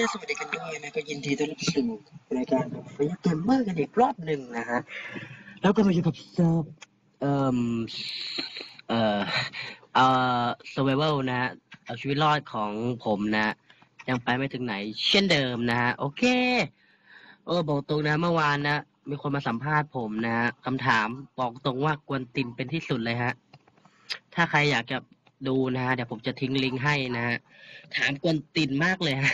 นะสวัสดีกันด้วยนะก็ยินดีต้อนรับสู่รายการไฟเกมเมอร์กันอีกรอบหนึ่งนะฮะแล้วก็มาอยู่กับเซิร์ฟเอ่อเอ่อเอ่อ survival นะฮะเอาชีวิตรอดของผมนะ ยังไปไม่ถึงไหน เช่นเดิมนะฮะโอเค เออบอกตรงนะเมื่อวานนะมีคนมาสัมภาษณ์ผมนะคำถามบอกตรงว่ากวนตินเป็นที่สุดเลยฮะ ถ้าใครอยากจะ ดูนะฮะเดี๋ยวผมจะทิ้งลิงก์ให้นะฮะถามกวนตินมากเลยฮะ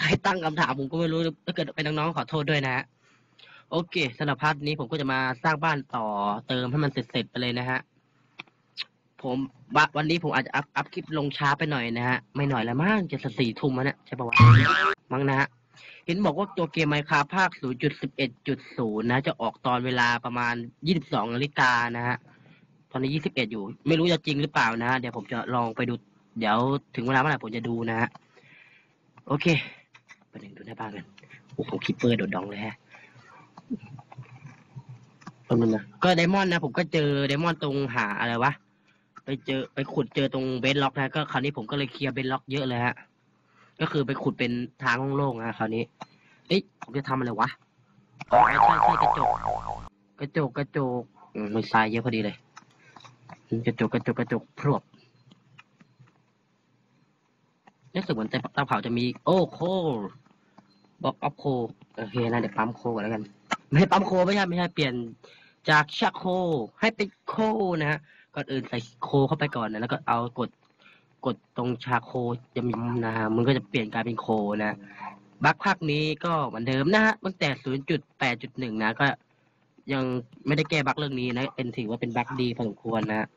ใครตั้งคำถามผมก็ไม่รู้ถ้าเกิดเป็นน้องๆขอโทษด้วยนะฮะโอเคสำหรับพาร์ทนี้ผมก็จะมาสร้างบ้านต่อเติมให้มันเสร็จๆไปเลยนะฮะผมวันนี้ผมอาจจะอัพอัพคลิปลงช้าไปหน่อยนะฮะไม่หน่อยละมั้งจะสสี่ทุ่มแล้วเนี่ยใช่ปะวะมั้งนะฮะเห็นบอกว่าตัวเกมไมคาภาค 0.11.0 นะ จะออกตอนเวลาประมาณ 22นาฬิกานะฮะ ตอนนี้21อยู่ ไม่รู้จะจริงหรือเปล่านะฮะเดี๋ยวผมจะลองไปดู เดี๋ยวถึงเวลาเมื่อไหร่ผมจะดูนะฮะโอเคไปหนึ่งดูหน้าบ้านกันโอ้โหคิปเปอร์โดดดองเลยฮะตรงนั้นนะก็ไดมอนด์นะผมก็เจอไดมอนด์ตรงหาอะไรวะไปเจอไปขุดเจอตรงเบนล็อกนะก็คราวนี้ผมก็เลยเคลียร์เบนล็อกเยอะเลยฮะก็คือไปขุดเป็นทางโล่งๆนะคราวนี้เอ้ยผมจะทำอะไรวะอ๋อใช่ใช่กระจก กระจกกระจกอืมมีทรายเยอะพอดีเลย กระจกกระจกกระจกพรวบรู้สึกเหมือนแต่เตาเผาจะมี โอ้โคบอกอัพโคโอเคนะเดี๋ยวปั๊มโคก่อนแล้วกัน ไม่ใช่ปั๊มโคไม่ใช่ไม่ใช่เปลี่ยนจากชาโคให้เป็นโคนะฮะก่อนอื่นใส่โคเข้าไปก่อนนะแล้วก็เอากดกดตรงชาโคยำๆนะฮะมันก็จะเปลี่ยนกลายเป็นโคนะบัคภาคนี้ก็เหมือนเดิมนะฮะตั้งแต่ 0.8.1 นะ ก็ยังไม่ได้แก้บัคเรื่องนี้นะเป็นถือว่าเป็นบัคดีพอสมควรนะ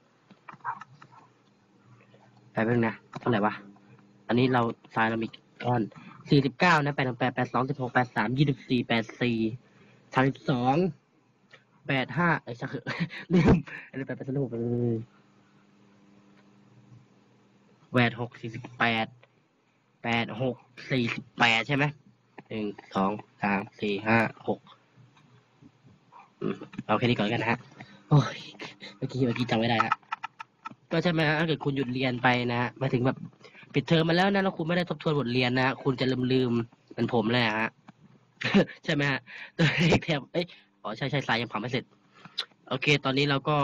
ไปเพิ่งนะเท่าไหร่วะอันนี้เราทรายเรามีก้อนสี่สิบเก้านะแปดแปดแปดสองสิบหกแปดสามยี่สิบสี่แปดสี่สามสิบสองแปดห้าไอ้ชักลืมอันนี้แปดแปดสองหกแปดหกสี่สิบแปดแปดหกสี่สิบแปดใช่ไหมหนึ่งสองสามสี่ห้าหกเอาแค่นี้ก่อนกันนะฮะโอ้ยเมื่อกี้เมื่อกี้จำไม่ได้ฮะ ก็ใช่ไหมฮะถ้าเกิดคุณหยุดเรียนไปนะฮะมาถึงแบบปิดเทอมมาแล้วนะแล้วคุณไม่ได้ทบทวนบทเรียนนะฮะคุณจะลืมลืมเป็นผมเลยฮะใช่ไหมฮะตัวเลขแทบเอ้ยอ๋อใช่ใช่สายยังผ่าไม่เสร็จ โอเค ตอนนี้เราก็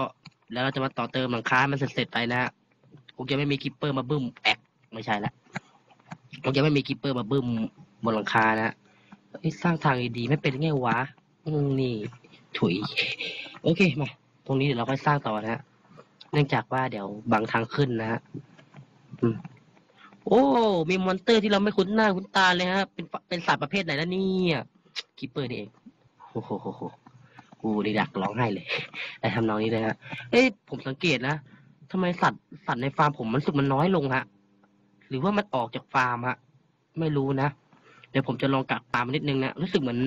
แล้วเราจะมาต่อเติมหลังคาให้มันเสร็จๆไปนะฮะคงจะไม่มีกิปเปอร์มาบึ้มแอกไม่ใช่ละคงจะไม่มีกิปเปอร์มาบึ้มบนหลังคานะฮะเอ้สร้างทางดีๆไม่เป็นไงวะนี่ถุย โอเคมาตรงนี้เดี๋ยวเราค่อยสร้างต่อนะฮะ เนื่องจากว่าเดี๋ยวบางทางขึ้นนะฮะอืมโอ้ มีมอนเตอร์ที่เราไม่คุ้นหน้าคุ้นตาเลยฮะ เป็นเป็นสัตว์ประเภทไหนแล้วเนี่ยคิปเปอร์นี่เองโอ้โหโหโหกูนี่อยากร้องไห้เลยแต่ทำนองนี้เลยฮะเอ้ยผมสังเกตนะทำไมสัตว์สัตว์ในฟาร์มผมมันสึกมันน้อยลงฮะ หรือว่ามันออกจากฟาร์มฮะ ไม่รู้นะ เดี๋ยวผมจะลองกักฟาร์มนิดนึงนะ รู้สึกเหมือน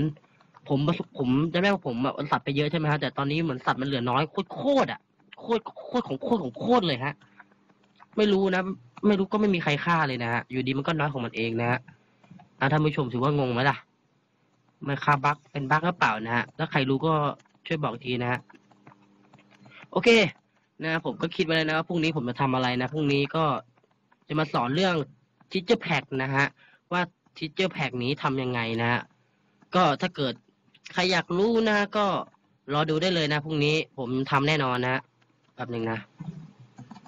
ผมผมจะไม่ว่าผมแบบสัตว์ไปเยอะใช่ไหมฮะ แต่ตอนนี้เหมือนสัตว์มันเหลือน้อยโคตรๆอะ โคตรโคตรของโคตรของโคตรเลยฮะ ไม่รู้นะ ไม่รู้ก็ไม่มีใครฆ่าเลยนะฮะ อยู่ดีมันก็น้อยของมันเองนะฮะอะท่านผู้ชมถือว่างงไหมล่ะ มันฆ่าบักเป็นบักหรือเปล่านะฮะ ถ้าใครรู้ก็ช่วยบอกทีนะฮะ โอเค นะผมก็คิดไว้แล้วนะว่าพรุ่งนี้ผมจะทำอะไรนะ พรุ่งนี้ก็จะมาสอนเรื่อง teacher pack นะฮะ ว่า teacher pack นี้ทำยังไงนะฮะ ก็ถ้าเกิดใครอยากรู้นะก็รอดูได้เลยนะพรุ่งนี้ผมทำแน่นอนนะ ป๊บหนึ่งนะ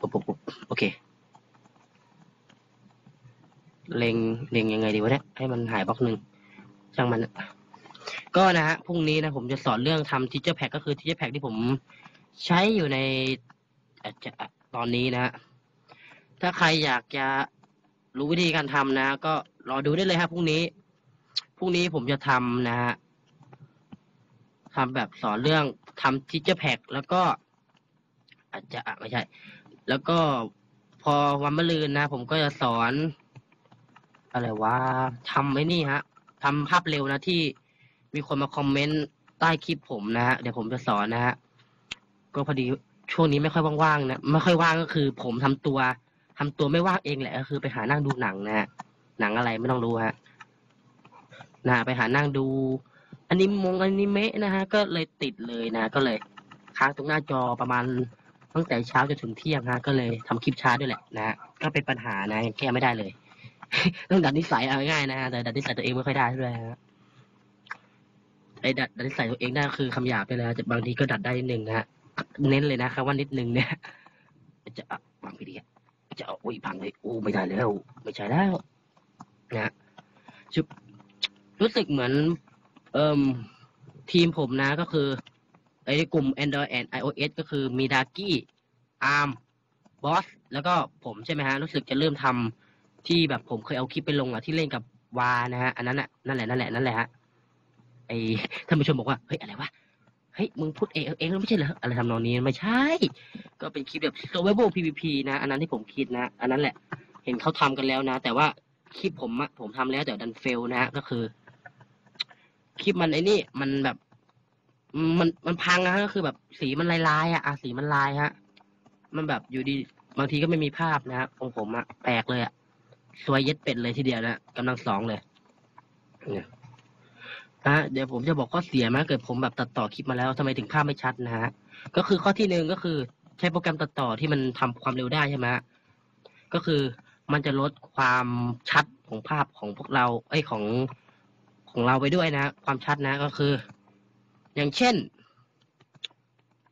ปุ๊บปุ๊บปุ๊บโอเค เล็งเล็งยังไงดีวะเนี่ยให้มันหายบล็อกหนึ่งช่างมันนะก็นะฮะพรุ่งนี้นะผมจะสอนเรื่องทำ teacher pack ก็คือ teacher pack ที่ผมใช้อยู่ในอาจจะตอนนี้นะฮะถ้าใครอยากจะรู้วิธีการทำนะ ก็รอดูได้เลยครับพรุ่งนี้พรุ่งนี้ผมจะทำนะฮะทำแบบสอนเรื่องทำ teacher pack แล้วก็ อาจจะอะไม่ใช่ แล้วก็พอวันมะรืนนะ ผมก็จะสอน อะไรว่าทำไอ้นี่ฮะทำภาพเร็วนะที่มีคนมาคอมเมนต์ใต้คลิปผมนะฮะเดี๋ยวผมจะสอนนะฮะก็พอดีช่วงนี้ไม่ค่อยว่างๆนะไม่ค่อยว่างก็คือ ผมทำตัวทำตัวไม่ว่างเองแหละก็คือ ไปหานั่งดูหนังนะฮะหนังอะไรไม่ต้องรู้ฮะนะไปหานั่งดูอันิมงอันิเมะนะฮะ ก็เลยติดเลยนะ ก็เลย ค้างตรงหน้าจอประมาณ ตั้งแต่เช้าจนถึงเที่ยงฮะก็เลยทำคลิปช้าด้วยแหละนะฮะก็เป็นปัญหานะยังแก้ไม่ได้เลยต้องดัดนิสัยเอาง่ายนะฮะแต่ดัดนิสัยตัวเองไม่ค่อยได้ด้วยฮะไอ้ดัดดัดนิสัยตัวเองได้คือคำหยาบไปเลยนะแต่บางทีก็ดัดได้นิดนึงนะฮะเน้นเลยนะครับว่านิดนึงเนี่ยจะอะวางไปดีจะเอาโอ้ยพังเลยโอ้ไม่ได้แล้ว ไม่ใช่แล้วนะฮะชุบรู้สึกเหมือน เอ่มทีมผมนะก็คือ ไอ้กลุ่ม Android and iOS ก็คือมีดากี้อาร์มบอสแล้วก็ผมใช่ไหมฮะ รู้สึกจะเริ่มทำที่แบบผมเคยเอาคลิปไปลงอะที่เล่นกับวานะฮะ อันนั้นอะนั่นแหละนั่นแหละนั่นแหละฮะไอ้ท่านผู้ชมบอกว่า เฮ้ย อะไรวะ เฮ้ย มึงพูดเองเองแล้วไม่ใช่เหรอ อะไรทำนองนี้ไม่ใช่ ก็เป็นคลิปแบบ survival PVP นะ อันนั้นที่ผมคิดนะ อันนั้นแหละ เห็นเขาทำกันแล้วนะ แต่ว่าคลิปผมอะผมทำแล้วแต่ดันเฟลนะฮะ ก็คือ คลิปมันไอ้นี่ มันแบบ มันมันพังนะฮะก็คือแบบสีมันลายๆอะอะสีมันลายฮะ มันแบบอยู่ดีบางทีก็ไม่มีภาพนะฮะของผมอะแปลกเลยอะสวยเย็ดเป็ดเลยทีเดียวนะกำลังสองเลยเนี่ยนะเดี๋ยวผมจะบอกข้อเสียนะเกิดผมแบบตัดต่อคลิปมาแล้วทำไมถึงภาพไม่ชัดนะฮะก็คือข้อที่หนึ่งก็คือ ใช้โปรแกรมตัดต่อที่มันทำความเร็วได้ใช่ไหมฮะก็คือมันจะลดความชัดของภาพของพวกเราไอ้ยของของเราไปด้วยนะ ความชัดนะก็คือ อย่างเช่น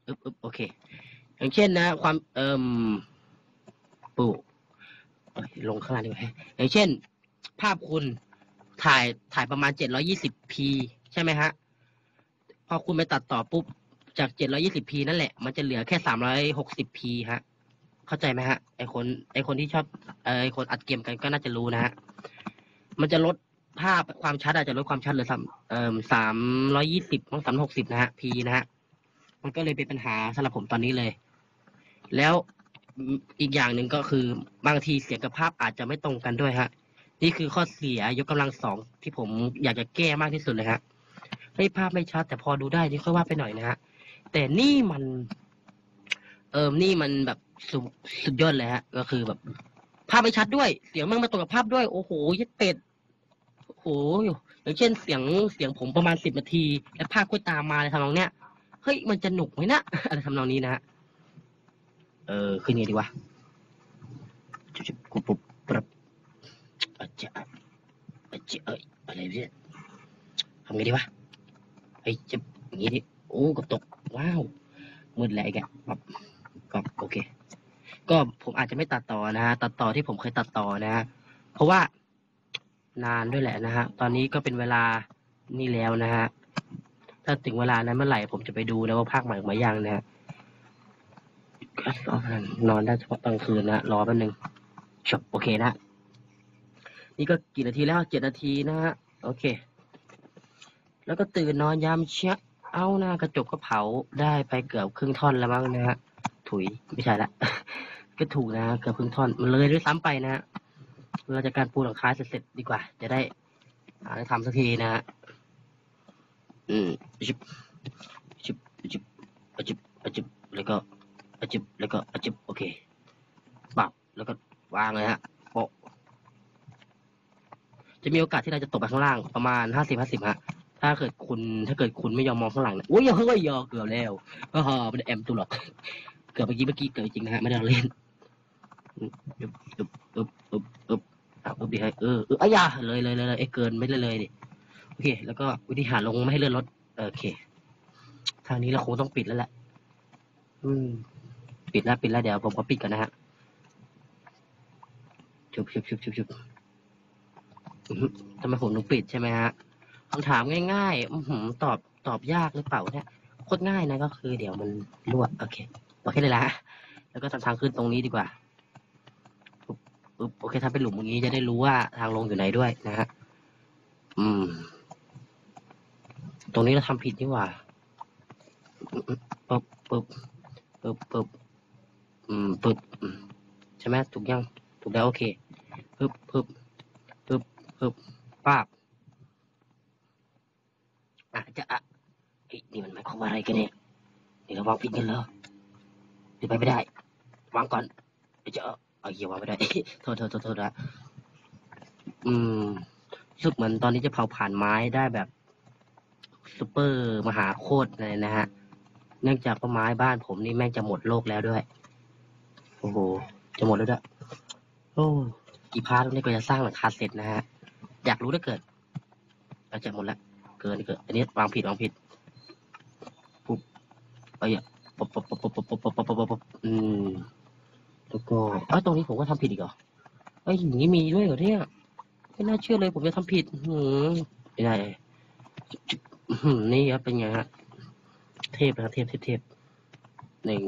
อึบอึบโอเค อย่างเช่นนะ ความเอ่มปูเอ้ยลงข้างล่างดีกว่าอย่างเช่น ภาพคุณถ่ายถ่ายประมาณ 720p ใช่ไหมฮะ พอคุณไปตัดต่อปุ๊บ จาก 720p นั่นแหละ มันจะเหลือแค่ 360p ฮะ เข้าใจไหมฮะ ไอคน ไอคนที่ชอบไอคนอัดเกมกันก็น่าจะรู้นะฮะ มันจะลด ภาพความชัดอาจจะลดความชัดเหลือสามเอ่อสามร้อยยี่สิบต้อสามหกสิบนะฮะ p นะฮะ มันก็เลยเป็นปัญหาสำหรับผมตอนนี้เลย แล้วอีกอย่างหนึ่งก็คือบางทีเสียงกับภาพอาจจะไม่ตรงกันด้วยฮะ นี่คือข้อเสียยกกำลังสองที่ผมอยากจะแก้มากที่สุดเลยฮะเฮ้ยภาพไม่ชัด แต่พอดูได้นี่ค่อยว่าไปหน่อยนะฮะ แต่นี่มัน เอิมนี่มันแบบสุดสุดยอดเลยฮะ ก็คือแบบ ภาพไม่ชัดด้วย เสียงมันมาตรงกับภาพด้วย โอ้โหยัดเป็ด โอ้โหอย่างเช่นเสียงเสียงผมประมาณสิบนาที แล้วภาพก็ตามมาเลยทำนองเนี้ยเฮ้ยมันจะหนุกไหมนะอะไรทำนองนี้นะฮะเออขึ้นไงดีวะจุ๊บกุบปุ๊บปรับอาจจะอาจจะเอ้ยอะไรเนี่ยทำไงดีวะเฮ้ยจะอย่างงี้ดิโอ้กับตกว้าวมืดแหละไอ้แกปับปับโอเค ก็ผมอาจจะไม่ตัดต่อนะฮะตัดต่อที่ผมเคยตัดต่อนะฮะเพราะว่า นานด้วยแหละนะฮะ ตอนนี้ก็เป็นเวลานี่แล้วนะฮะ ถ้าถึงเวลานั้นเมื่อไหร่ผมจะไปดูนะว่าภาคใหม่ออกมายังนะฮะก็รอนนอนได้เฉพาะกลางคืนนะรอแป๊บนึงจบโอเคนะ นี่ก็กี่นาทีแล้วเจ็ดนาทีนะฮะ โอเค แล้วก็ตื่นนอนยามเช้าเอาหนะกระจกก็เผาได้ไปเกือบครึ่งท่อนแล้วมั้งนะฮะ ถุยไม่ใช่ละ ก็ถูกนะเกือบครึ่งท่อน มันเลยด้วยซ้ำไปนะฮะ เราจะการปูหลังคาเสร็จๆดีกว่า จะได้หาอะไรทำสักทีนะฮะอืมจุบจุบจุบจุบจุบแล้วก็จุบแล้วก็จุบโอเคปับแล้วก็วางเลยฮะโปะจะมีโอกาสที่เราจะตกไปข้างล่างประมาณห้าสิบห้าสิบฮะถ้าเกิดคุณถ้าเกิดคุณไม่ยอมมองข้างหลังนะโอ้ยเฮ้ยยอเกือบแล้วก็ฮอไม่ได้แอมตัวหรอก เกือบเมื่อกี้เมื่อกี้เกิดจริงนะฮะไม่ได้เอาเล่นอึบอึบอึบอึบ อึบอึบอะอึบดีให้เออเอออ้ยาเลยเลยเลยเลยเอ้เกินไม่เลยเลยดิโอเค แล้วก็วิธีหาลงไม่ให้เลื่อนรถโอเค ทางนี้เราคงต้องปิดแล้วแหละอืม ปิดแล้วปิดแล้วเดี๋ยวผมขอปิดกันนะฮะชุบชุบชุบชุบชุบทำไมผมถึงปิดใช่ไหมฮะคำถามง่ายๆอือหือตอบตอบยากหรือเปล่าเนี่ยโคตรง่ายนะก็คือเดี๋ยวมันรั่วโอเคโอเคเลยละแล้วก็ทำทางขึ้นตรงนี้ดีกว่า ปุ๊บโอเคทำเป็นหลุมอย่างนี้จะได้รู้ว่าทางลงอยู่ไหนด้วยนะฮะอืม ตรงนี้เราทำผิดนี่หว่าปึ๊บปึ๊บปึ๊บปึ๊บอืมปึ๊บอืมใช่ไหมถูกยังถูกแล้วโอเคปึ๊บปึ๊บปึ๊บปึ๊บป้าบอาจจะอะเฮ้ยนี่มันหมายความว่าอะไรกันเนี่ยนี่เราวางผิดกันเหรอหรือไปไม่ได้ วางก่อนเดี๋ยวจะ เอาเอาเหี้ยวางไม่ได้ โทษโทษโทษโทษนะอืมรู้สึกเหมือนตอนนี้จะเผาผ่านไม้ได้แบบซูเปอร์มหาโคตรเลยนะฮะ เนื่องจากว่าไม้บ้านผมนี่แม่งจะหมดโลกแล้วด้วย โอ้โห จะหมดแล้วด้วย โอ้กี่พาร์ทนี่ก็จะสร้างหลังคาเสร็จนะฮะ อยากรู้ได้เกิดอาจจะหมดละ เกินเกินอันนี้วางผิดวางผิด ปุ๊บเอ้ยปุ๊บปุ๊บปุ๊บปุ๊บปุ๊บปุ๊บปุ๊บปุ๊บปุ๊บอืม แล้วก็เอ้ยตรงนี้ผมก็ทำผิดอีกเหรอเอ้ยอย่างนี้มีด้วยเหรอเนี่ยไม่น่าเชื่อเลยผมจะทำผิดหืมไม่ได้หืมนี่ครับเป็นไงฮะเทพนะครับเทพเทพเทพหนึ่ง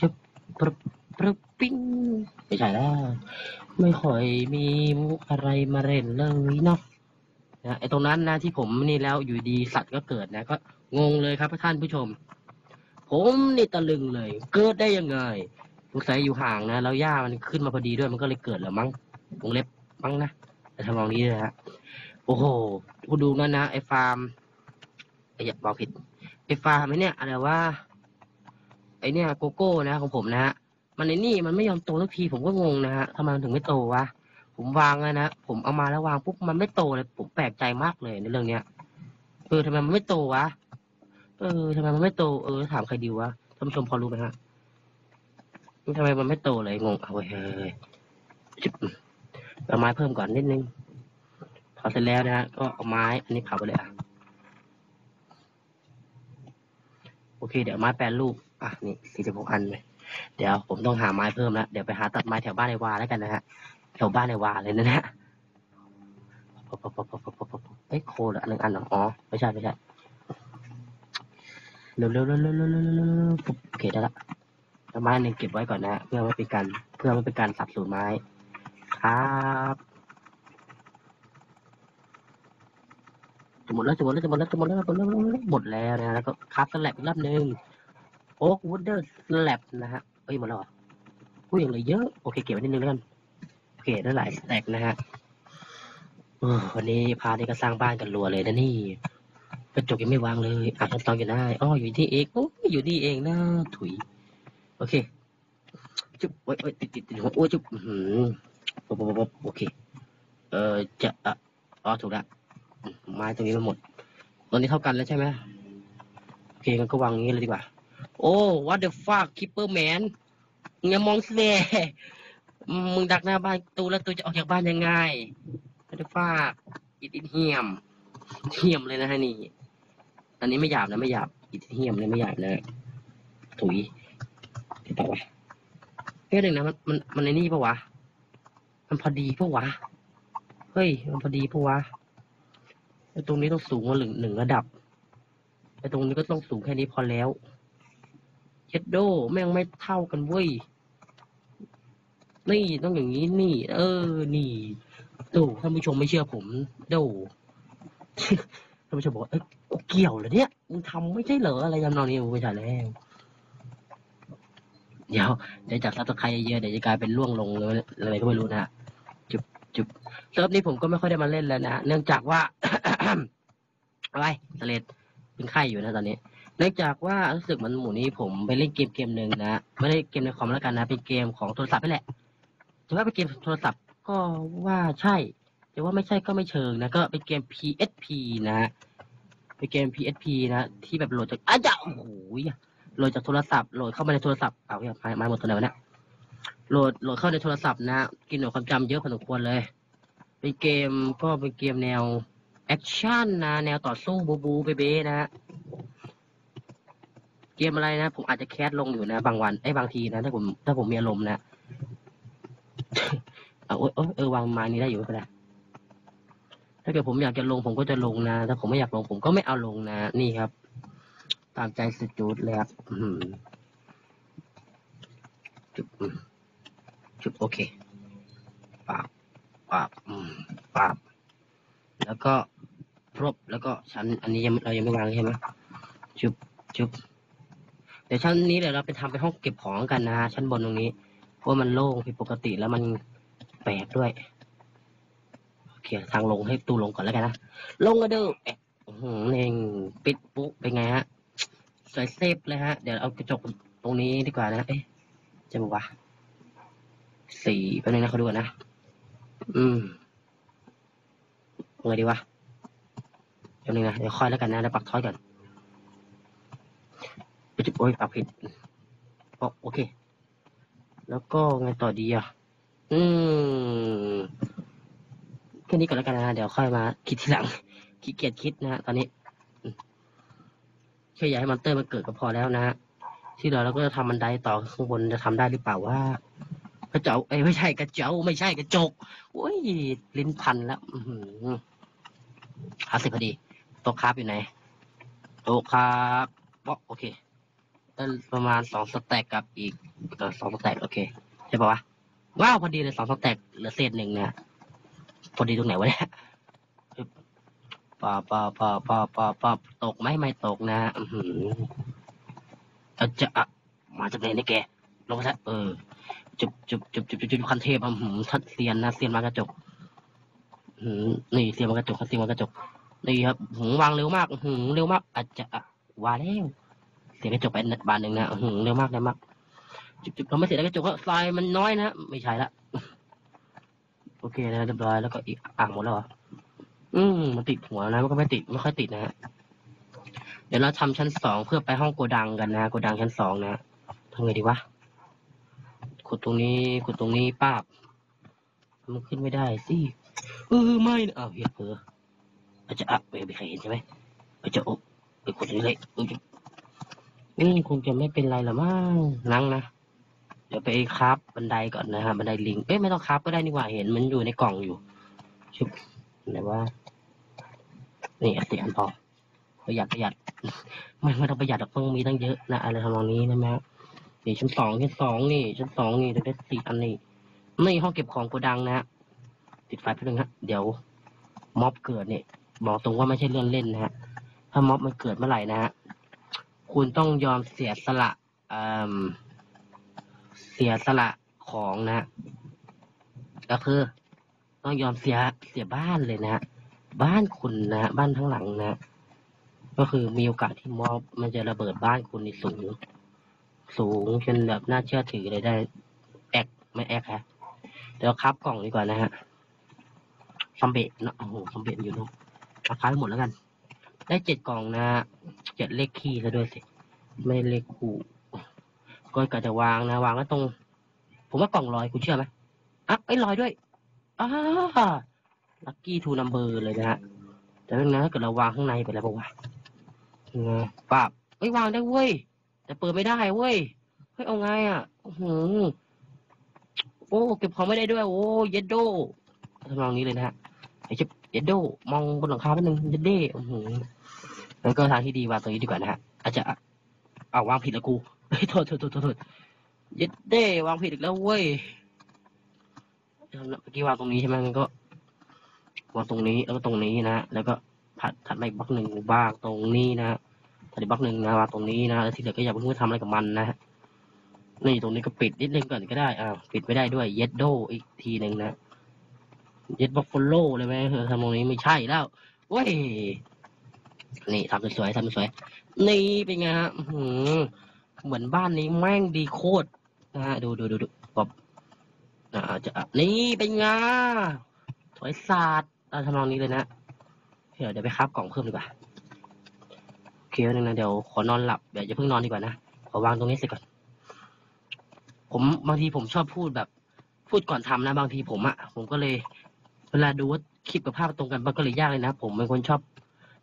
ชุบปรึบปรึบปิ้งไม่ใช่แล้วไม่ค่อยมีมุกอะไรมาเล่นเลยเนาะนะไอตรงนั้นนะที่ผมนี่แล้วอยู่ดีสัตว์ก็เกิดนะก็งงเลยครับท่านผู้ชม ผมนี่ตะลึงเลย เกิดได้ยังไง สงสัยอยู่ห่างนะ แล้วหญ้ามันขึ้นมาพอดีด้วยมันก็เลยเกิดเหรอมั้งวงเล็บมั้งนะแต่ทำนองนี้นะฮะโอ้โหคุณดูนั่นนะไอ้ฟาร์มไอ้อย่าบอกผิดไอ้ฟาร์มไอ้เนี่ยอะไรว่าไอ้เนี่ยโกโก้นะ ของผมนะฮะมันในนี่มันไม่ยอมโตสักทีผมก็งงนะฮะทำไมมันถึงไม่โตวะผมวางอะนะผมเอามาแล้ววางปุ๊บมันไม่โตเลยผมแปลกใจมากเลยในเรื่องเนี้ยเออทำไมมันไม่โตวะเออทำไมมันไม่โตเออถามใครดีวะท่านผู้ชมพอรู้ไหมฮะ ทำไมมันไม่โตเลยงงเอาเฮ้ยเอาไม้เพิ่มก่อนนิดนึงพอเสร็จแล้วนะฮะก็เอาไม้อันนี้เผาไปเลยอะโอเค เดี๋ยวไม้แปลรูปอะนี่สี่สิบหกอันเลยเดี๋ยวผมต้องหาไม้เพิ่มแล้วเดี๋ยวไปหาตัดไม้แถวบ้านในวาแล้วกันนะฮะแถวบ้านในวาเลยนะฮะเอ้โคเหลือันหนึ่งอันหรออ๋อไม่ใช่ไม่ใช่เร็วเร็วเร็วเร็วเร็วเร็วโอเคได้ละ แล้วไม้หนึ่งเก็บไว้ก่อนนะเพื่อไม่เป็นการเพื่อไม่เป็นการสับสูญไม้ครับจะหมดแล้วจะหมดแล้วจะหมดแล้วจะหมดแล้วจะหมดแล้วหมดแล้วนะแล้วก็คับสลับอีกรอบหนึ่งโอ๊กวูดเดอร์สลับนะฮะเอ้ยหมดแล้วเหรออุ้ยยังเหลือเยอะโอเคเก็บไว้นิดนึงแล้วกันโอเคได้หลายสแต็กนะฮะวันนี้พานี่ก็สร้างบ้านกันรัวเลยนะนี่กระจกยังไม่วางเลยอะขั้อนอยู่ได้อ๋ออยู่ที่เองโอ้อยู่นี่เองนะถุย เค จุ๊บโอ้ยโอ้ยติดติดติดหัวโอ้ยจุ๊บอื้อหือปุ๊บปุ๊บปุ๊บโอเค เอ่อ จะอะอ๋อ ถูกละมไม้ตรงนี้มันหมด ตอนนี้เท่ากันแล้วใช่ไหมโอเคงั้นก็วางอย่างนี้เลยดีกว่า โอ้ what the fuck keeper man มึงอย่ามองเสยมึงดักหน้าบ้านตูแล้วตูจะออกจากบ้านยังไง what the fuck อิดอิเหียมเหียมเลยนะฮะนี่ อันนี้ไม่หยาบนะไม่หยาบอิดเหียมเลยไม่หยาบนะถุย เดี๋ยวต่อวะเฮ้ยหนึ่งนะมันมันมันในนี่ปะวะ มันพอดีปะวะ เฮ้ย มันพอดีปะวะไอ้ตรงนี้ต้องสูงกว่าหนึ่งหนึ่งระดับไอ้ตรงนี้ก็ต้องสูงแค่นี้พอแล้วเช็ดโดแม่งไม่เท่ากันเว้ย นี่ต้องอย่างนี้นี่ เออ นี่โดท่านผู้ชมไม่เชื่อผมโดท่านผู้ชมบอกเอ้ยกูเกี่ยวเหรอเนี่ยมึงทำไม่ใช่เหรออะไรทำนองนี้ไม่ใช่แล้ว เดี๋ยวเดี๋ยวจากซับสไครต์เยอะเดี๋ยวจะกลายเป็นล่วงลงเลยอะไรก็ไม่รู้นะฮะจุบจุบเซิร์ฟนี้ผมก็ไม่ค่อยได้มาเล่นแล้วนะเนื่องจากว่า อะไรสเลดเป็นไข้อยู่นะตอนนี้ เนื่องจากว่ารู้สึกมันหมู่นี้ผมไปเล่นเกมเกมหนึ่งนะไม่ได้เกมในคอมแล้วกันนะเป็นเกมของโทรศัพท์นี่แหละจะว่าเป็นเกมโทรศัพท์ก็ว่าใช่แต่ว่าไม่ใช่ก็ไม่เชิงนะก็เป็นเกม PSP นะเป็นเกม PSP นะที่แบบโหลดจากอ้าวโอ้โห โหลดจากโทรศัพท์โหลดเข้ามาในโทรศัพท์เอาเนี่ยมามาหมดตัวไหนวะเนี่ยโหลดโหลดเข้าในโทรศัพท์นะกินหน่วยความจำเยอะพอสมควรเลย เป็นเกมก็เป็นเกมแนวแอคชั่นนะแนวต่อสู้บูบูเบเบ้นะฮะเกมอะไรนะ ผมอาจจะแคสลงอยู่นะ บางวันไอ้บางทีนะถ้าผมถ้าผมมีอารมณ์นะเอาโอ๊ยโอ๊ยเออวางไม้นี้ได้อยู่ไม่เป็นไรถ้าเกิดผมอยากจะลงผมก็จะลงนะ ถ้าผมไม่อยากลงผมก็ไม่เอาลงนะ นี่ครับ ตามใจสจูดเลยครับอื้อหือจุบอืมจุบโอเคปาบปาบปาบแล้วก็พรบแล้วก็ชั้น อันนี้ยังเรายังไม่วางใช่ไหมจุบจุบเดี๋ยวชั้นนี้เดี๋ยวเราไปทำเป็นห้องเก็บของกันนะฮะชั้นบนตรงนี้ เพราะมันโล่งผิดปกติแล้วมันแปลกด้วยโอเคทางลงให้ตูลงก่อนแล้วกันนะลงกันเด้อแอะอื้อหือเองปิดปุ๊บเป็นไงฮะ สวยเซฟเลยฮะ เดี๋ยวเอากระจกตรงนี้ดีกว่านะ เอ๊ะจะบอกว่า สีแป๊บนึงนะเขาดูก่อนนะ อืมเอาไงดีวะแป๊บนึงนะเดี๋ยวค่อยแล้วกันนะเดี๋ยวปักท้อยก่อนไปจุดโอ้ยปักผิดโอเค แล้วก็ไงต่อดีอะ อืมแค่นี้ก่อนแล้วกันนะ เดี๋ยวค่อยมาคิดทีหลังขี้เกียจคิดนะฮะตอนนี้ แค่อยากให้มอนเตอร์มันเกิดก็พอแล้วนะฮะที่เหลือเราก็จะทำบันไดต่อข้างบนจะทำได้หรือเปล่าว่า กระเจ้าเอ้ยไม่ใช่กระเจ้าไม่ใช่กระจกโอ้ยลิ้นพันแล้วอือหือหาสิพอดีโต๊ะคราฟอยู่ไหนโต๊ะคราฟบล็อกโอเคได้ประมาณสองสแต็กกับอีกเออสองสแต็กโอเคใช่ปะวะว้าวพอดีเลยสองสแต็กเหลือเศษหนึ่งเนี่ยพอดีตรงไหนวะเนี่ย ปาปาปาปาปาปาตกไหมไม่ตกนะอือหืออาจะอะมาจากไหนนี่แกลงมาซะเออจุบจุบจุบจุบจุบจุบคันเทพอะหืมทัดเซียนนะเซียนมากระจกหืมนี่เซียนมากระจกครับเซียนมากระจกนี่ครับหืมวางเร็วมากหืมเร็วมากอาจจะอะวาแล้วเสียกระจกไปบานหนึ่งนะหืมเร็วมากเร็วมากจุบจุบเราไม่เสียกระจกก็ทรายมันน้อยนะไม่ใช่ละโอเคนะเรียบร้อยแล้วก็อีกอ่างหมดแล้วเหรอ อืมมันติดหัวนะมันก็ไม่ติดไม่ค่อยติดนะฮะเดี๋ยวเราทำชั้นสองเพื่อไปห้องโกดังกันนะโกดังชั้นสองนะทำไงดีวะขุดตรงนี้ขุดตรงนี้ป้าบมันขึ้นไม่ได้สิเออไม่นะอ้าวเหี้ยเผลออาจจะอะไม่มีใครเห็นใช่ไหมอาจจะโอ้ไปขุดนี้เลยอืมคงจะไม่เป็นไรหรอมั้งนั่งนะเดี๋ยวไปคราบบันไดก่อนนะฮะบันไดลิงเอ้ยไม่ต้องคราบก็ได้นี่หว่าเห็นมันอยู่ในกล่องอยู่ชุบ ไหนว่านี่อะสี่อันพอประหยัดประหยัดไม่ไม่ต้องประหยัดหรอกต้องมีตั้งเยอะนะอะไรทำนองนี้นะแม่นี่ชั้นสองชั้นสองนี่ชั้นสองนี่ได้สี่อันนี่นี่ห้องเก็บของโกดังนะฮะติดไฟเพื่อนงฮะเดี๋ยวม็อบเกิดเนี่ยบอกตรงว่าไม่ใช่เรื่องเล่นนะฮะถ้าม็อบมันเกิดเมื่อไหร่นะฮะคุณต้องยอมเสียสละเอ่มเสียสละของนะก็คือ ต้องยอมเสียเสียบ้านเลยนะ บ้านคุณนะ บ้านทั้งหลังนะ ก็คือมีโอกาสที่มอบมันจะระเบิดบ้านคุณในสูง สูงจนแบบน่าเชื่อถือเลยได้แอกไม่แอกฮะเดี๋ยวครับกล่องดีกว่านะฮะซัมเบะนะโอ้โหซัมเบะอยู่เนอะราคาไปหมดแล้วกัน ได้เจ็ดกล่องนะเจ็ดเลขคีย์ซะด้วยสิ ไม่เลขคู่ก็กะจะวางนะ วางไว้ตรง ผมว่ากล่องลอยคุณเชื่อไหมอะไอ้ลอยด้วย อ้าลัคกี้ทูนัมเบอร์เลยนะฮะแต่เรื่องนั้นถ้าเกิดเราวางข้างในไปแล้วบอกว่าป้าบเอ้ยวางได้เว้ย แต่เปิดไม่ได้เว้ยเฮ้ยเอาไงอะโอ้โหโอ้เก็บของไม่ได้ด้วย โอ้เยดโดทำนองนี้เลยนะฮะไอ้เจ็บเยดโดมองบนหลังคาแป๊บนึงเยดเด้โอ้โหแล้วก็ทางที่ดีวางตรงนี้ดีกว่านะฮะอาจจะเอาวางผิดล้วกูเฮ้ยโทษโทษโทษโทษโทษเยดเด้วางผิดอีกแล้วเว้ย เมื่อกี้วางตรงนี้ใช่ไหมมันก็วางตรงนี้แล้วก็ตรงนี้นะแล้วก็ถัดถัดมาอีกบล็อกหนึ่งบ้างตรงนี้นะถัดอีกบล็อกหนึ่งนะวางตรงนี้นะแล้วที่เหลือก็อย่าเพิ่งไปทำอะไรกับมันนะนี่ตรงนี้ก็ปิดนิดนึงก่อนก็ได้อ่าปิดไม่ได้ด้วยเยดโดอีกทีหนึ่งนะเย็ดบ็อกโฟโลเลยไหมเออทำตรงนี้ไม่ใช่แล้วเว้ยนี่ทำสวยๆทำสวยๆนี่เป็นไงฮะเหมือนบ้านนี้แม่งดีโคตรนะฮะดูดูดูดู อ่าจะอะนี่เป็นไงสวยศาสตร์ทำนองนี้เลยนะเดี๋ยวเดี๋ยวไปคราบกล่องเพิ่มดีกว่าโอเคนึงนะเดี๋ยวขอนอนหลับเดี๋ยวจะเพิ่งนอนดีกว่านะขอวางตรงนี้เสร็จก่อน ผมบางทีผมชอบพูดแบบ พูดก่อนทำนะ บางทีผมอะผมก็เลย เวลาดูว่าคลิปกับภาพตรงกันมันก็เลยยากเลยนะผมเป็นคนชอบ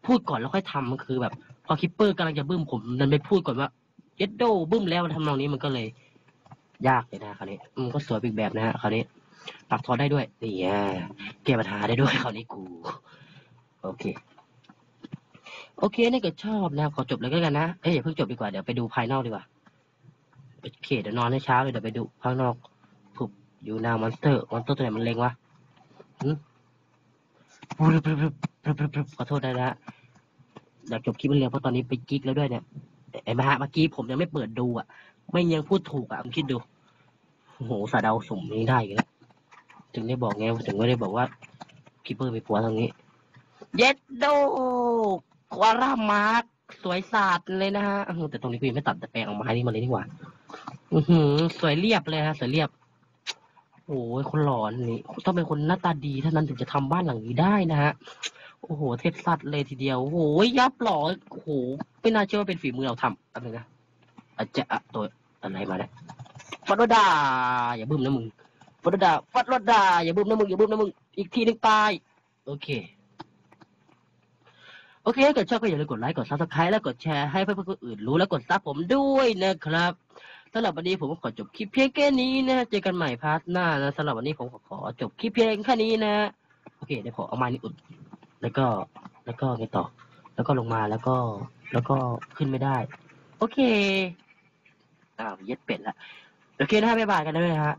พูดก่อนแล้วค่อยทำมันคือแบบ พอคิปเปอร์กำลังจะบึ้มผมดันไปพูดก่อนว่าเยดโดบึ้มแล้วทำนองนี้มันก็เลย ยากเลยนะคราวนี้มันก็สวยอีกแบบนะฮะคราวนี้ปักทอได้ด้วยนี่อะแก้ปัญหาได้ด้วยคราวนี้กู โอเค โอเคถ้าเกิดชอบนะขอจบเลยก็แล้วกันนะเอ้ยอย่าเพิ่งจบดีกว่าเดี๋ยวไปดูภายนอกดีกว่าโอเคเดี๋ยวนอนให้เช้าเลยเดี๋ยวไปดูภายนอกผุบอยู่นามอนสเตอร์มอนสเตอร์ตัวไหนมันเล็งวะหึปรึบปรึบปรึบปรึบขอโทษได้นะอยากจบคลิปมันเร็วเพราะตอนนี้ไปกิ๊กแล้วด้วยเนี่ยไอ้มาฮะเมื่อกี้ผมยังไม่เปิดดูอะ ไม่ยังพูดถูกอะผมคิดดู โอ้โหสาดาวสุ่มนี้ได้อีกแล้วถึงได้บอกไงถึงไม่ได้บอกว่าคิปเปอร์ไปปัวตรงนี้ เย็ดโดควารามาร์กสวยสาดเลยนะฮะแต่ตรงนี้กูยังไม่ตัดแต่แปลงออกมาให้นี่มาเลยดีกว่า อือหือ สวยเรียบเลยฮะ สวยเรียบ โอ้ยคนหลอนนี่ต้องเป็นคนหน้าตาดีเท่านั้นถึงจะทำบ้านหลังนี้ได้นะฮะ โอ้โห เทพสัตว์เลยทีเดียว โอ้โหยับหล่อโอ้โหไม่น่าเชื่อว่าเป็นฝีมือเราทำแป๊บนึงนะอาจจะอะตัวอะไรมาเนี่ย ฟอดดาอย่าบึ้มนะมึงฟัดรถดาฟัดรถดาอย่าบุ้มนะมึงอย่าบุ้มนะมึงอีกทีหนึงตายโอเคโอเคถ้าเกิดชอบก็อย่าลืมกดไลค์กดซับสไครต์และกดแชร์ให้เพื่อนๆคนอื่นรู้และกดซับผมด้วยนะครับสำหรับวันนี้ผมขอจบคลิปเพียงแค่นี้นะเจอกันใหม่พาร์ทหน้านะสำหรับวันนี้ผมขอขอจบคลิปเพียงแค่นี้นะโอเคเดี๋ยวผมเอาไม้นี่อุดแล้วก็แล้วก็ไงต่อ แล้วก็ลงมาแล้วก็แล้วก็ขึ้นไม่ได้ โอเคอ้าวเย็ดเป็ดละ โอเคนะฮะบ๊ายบายกันด้วยนะฮะ